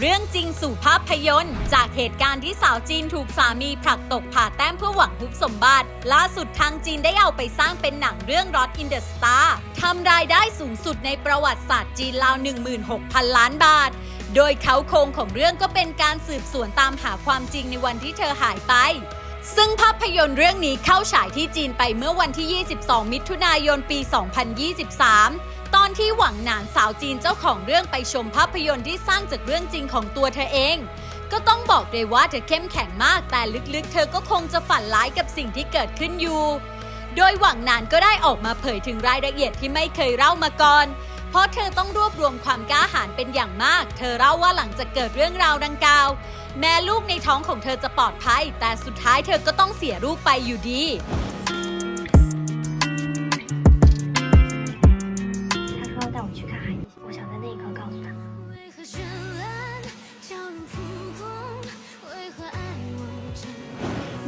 เรื่องจริงสู่ภาพยนตร์ จากเหตุการณ์ที่สาวจีนถูกสามีผลักตกผ่าแต้มเพื่อหวังฮุบสมบัติ ล่าสุดทางจีนได้เอาไปสร้างเป็นหนังเรื่อง Rot in the Star ทำรายได้สูงสุดในประวัติศาสตร์จีนราว 16,000 ล้านบาท โดยเขาโครงของเรื่องก็เป็นการสืบสวนตามหาความจริงในวันที่เธอหายไป ซึ่งภาพยนตร์เรื่องนี้เข้าฉายที่จีนไปเมื่อวันที่ 22 มิถุนายนปี 2023 ตอนที่หวังหนานสาวจีนเจ้าของเรื่องไปชมภาพยนตร์ที่สร้างจากเรื่องจริงของตัวเธอเอง ก็ต้องบอกเลยว่าเธอเข้มแข็งมาก แต่ลึกๆ เธอก็คงจะฝันร้ายกับสิ่งที่เกิดขึ้นอยู่ โดยหวังหนานก็ได้ออกมาเผยถึงรายละเอียดที่ไม่เคยเล่ามาก่อนเพราะเธอต้องรวบรวมความกล้าหาญเป็นอย่างมาก เธอเล่าว่าหลังจากเกิดเรื่องราวดังกล่าว แม้ลูกในท้องของเธอจะปลอดภัย แต่สุดท้ายเธอก็ต้องเสียลูกไปอยู่ดี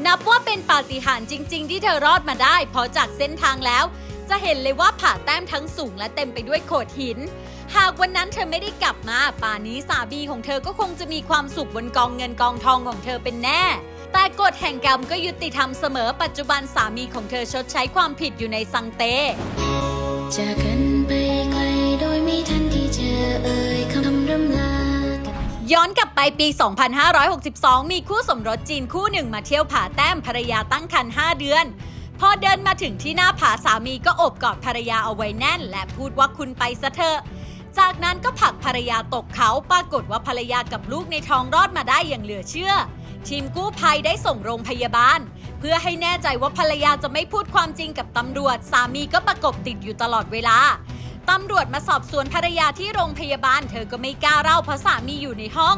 นับว่าเป็นปาฏิหาริย์จริง ๆ ที่เธอรอดมาได้ เพราะจากเส้นทางแล้ว จะเห็นเลยว่าผ่าแต้มทั้งสูงและเต็มไปด้วยโขดหิน หากวันนั้นเธอไม่ได้กลับมา ป่านนี้สามีของเธอก็คงจะมีความสุขบนกองเงินกองทองของเธอเป็นแน่ แต่กฎแห่งกรรมก็ยุติธรรมเสมอปัจจุบันสามีของเธอชดใช้ความผิดอยู่ในซังเตจากกัน ย้อนกลับไปปี 2562 มีคู่สมรสจีนคู่หนึ่งมาเที่ยวผาแต้มภรรยาตั้งครรภ์5เดือน พอเดินมาถึงที่หน้าผาสามีก็โอบกอดภรรยาเอาไว้แน่น และพูดว่าคุณไปซะเถอะ จากนั้นก็ผลักภรรยาตกเขาปรากฏว่าภรรยากับลูกในท้องรอดมาได้อย่างเหลือเชื่อ ทีมกู้ภัยได้ส่งโรงพยาบาล เพื่อให้แน่ใจว่าภรรยาจะไม่พูดความจริงกับตำรวจ สามีก็ประกบติดอยู่ตลอดเวลา ตำรวจมาสอบสวนภรรยาที่โรงพยาบาล เธอก็ไม่กล้าเล่าเพราะสามีอยู่ในห้อง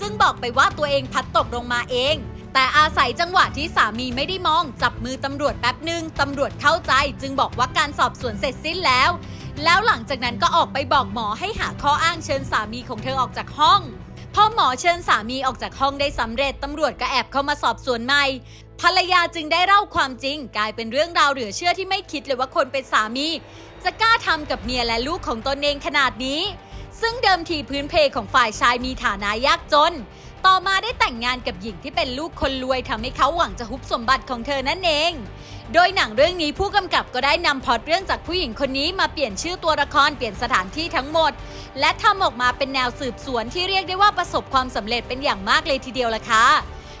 จึงบอกไปว่าตัวเองพัดตกลงมาเอง แต่อาศัยจังหวะที่สามีไม่ได้มอง จับมือตำรวจแป๊บหนึ่งตำรวจเข้าใจ จึงบอกว่าการสอบสวนเสร็จสิ้นแล้ว แล้วหลังจากนั้นก็ออกไปบอกหมอให้หาข้ออ้างเชิญสามีของเธอออกจากห้อง พอหมอเชิญสามีออกจากห้องได้สำเร็จตำรวจก็แอบเข้ามาสอบสวนใหม่ ภรรยาจึงได้เล่าความจริง กลายเป็นเรื่องราวเหลือเชื่อที่ไม่คิดเลยว่าคนเป็นสามี จะกล้าทำกับเมียและลูกของตนเองขนาดนี้ ซึ่งเดิมทีพื้นเพของฝ่ายชายมีฐานะยากจน ต่อมาได้แต่งงานกับหญิงที่เป็นลูกคนรวยทำให้เขาหวังจะฮุบสมบัติของเธอนั่นเอง โดยหนังเรื่องนี้ผู้กำกับก็ได้นำพอดเรื่องจากผู้หญิงคนนี้มาเปลี่ยนชื่อตัวละครเปลี่ยนสถานที่ทั้งหมด และทำออกมาเป็นแนวสืบสวนที่เรียกได้ว่าประสบความสำเร็จเป็นอย่างมากเลยทีเดียวล่ะค่ะ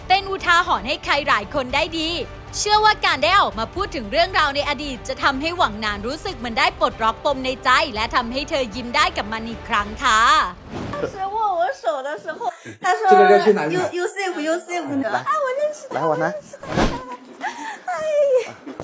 เป็นอุทาหรณ์ให้ใครหลายคนได้ดี เชื่อว่าการได้ออกมาพูดถึงเรื่องราวในอดีต จะทำให้หวังนานรู้สึกเหมือนได้ปลดล็อกปมในใจ และทำให้เธอยิ้มได้กับมันอีกครั้งค่ะ是握我手的时候，他说 “You you safe you safe” 的，啊，我认识，来我来。